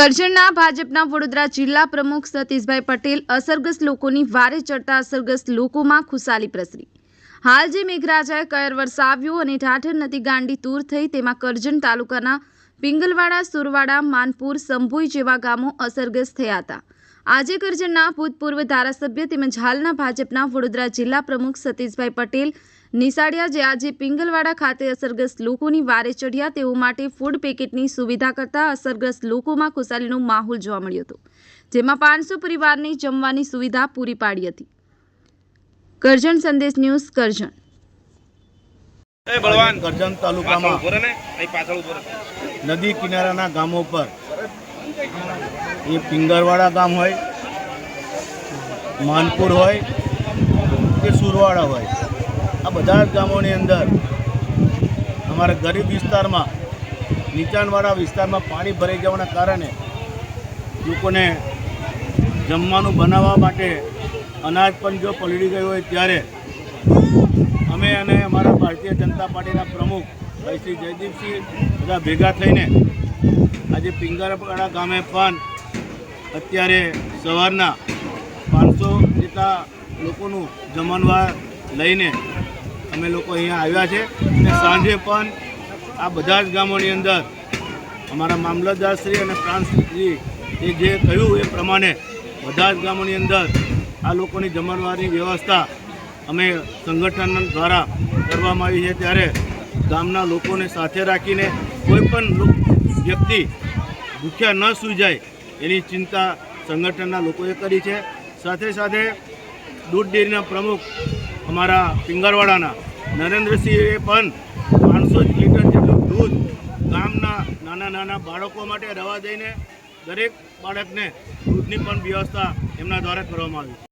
કરજણના ભાજપના વડોદરા જિલ્લા પ્રમુખ સતીશભાઈ પટેલ અસરગ્રસ્ત લોકોની વારે ચડતા અસરગ્રસ્ત લોકોમાં ખુશાલી પ્રસરી. હાલ જે મેઘરાજાએ કયર વરસાવ્યો અને ઠાઠર નદી ગાંડી તૂર થઈ તેમાં કરજણ તાલુકાના પિંગલવાડા, સુરવાડા, માનપુર, સંભોઈ જેવા ગામો અસરગ્રસ્ત થયા હતા. આજે કરજણના ભૂતપૂર્વ ધારાસભ્ય તેમજ હાલના ભાજપના વડોદરા જિલ્લા પ્રમુખ સતીશભાઈ પટેલ નિશાળિયા જે આજે પિંગલવાડા ખાતે અસરગ્રસ્ત લોકોની વારે ચઢ્યા તેઓ માટે ફૂડ પેકેટની સુવિધા કરતા અસરગ્રસ્ત લોકોમાં ખુશાલીનો માહોલ જોવા મળ્યો હતો જેમાં પાંચસો પરિવારને જમવાની સુવિધા પૂરી પાડી હતી. કરજણ સંદેશ ન્યૂઝ કરજણ. કરજણ તાલુકામાં નદી કિનારાના ગામો પર એ પિંગરવાડા ગામ હોય, માનપુર હોય કે સુરવાડા હોય. આ બધા જ ગામોની અંદર અમારા ગરીબ વિસ્તારમાં, નીચાણવાળા વિસ્તારમાં પાણી ભરાઈ જવાના કારણે લોકોને જમવાનું બનાવવા માટે અનાજ પણ જો પલળી ગયું હોય ત્યારે અમે અને અમારા ભારતીય જનતા પાર્ટીના પ્રમુખ ભાઈ શ્રી જયદીપસિંહ બધા ભેગા થઈને આજે પિંગારપાડા ગામે પણ અત્યારે સવારના પાંચસો જેટલા લોકોનું જમણવાર લઈને અમે લોકો અહીંયા આવ્યા છે. અને સાંજે પણ આ બધા જ ગામોની અંદર અમારા મામલતદારશ્રી અને પ્રાંતશ્રી એ જે કહ્યું એ પ્રમાણે બધા જ ગામોની અંદર આ લોકોની જમણવારની વ્યવસ્થા અમે સંગઠન દ્વારા કરવામાં આવી છે. ત્યારે ગામના લોકોને સાથે રાખીને કોઈ પણ વ્યક્તિ ભૂખ્યા ન સૂજાય એની ચિંતા સંગઠનના લોકોએ કરી છે. સાથે સાથે દૂધ ડેરીના પ્રમુખ અમારા પિંગરવાડાના નરેન્દ્રસિંહે પણ પાંચસો લીટર જેટલું દૂધ ગામના નાના નાના બાળકો માટે રવા દઈને દરેક બાળકને દૂધની પણ વ્યવસ્થા એમના દ્વારા કરવામાં આવી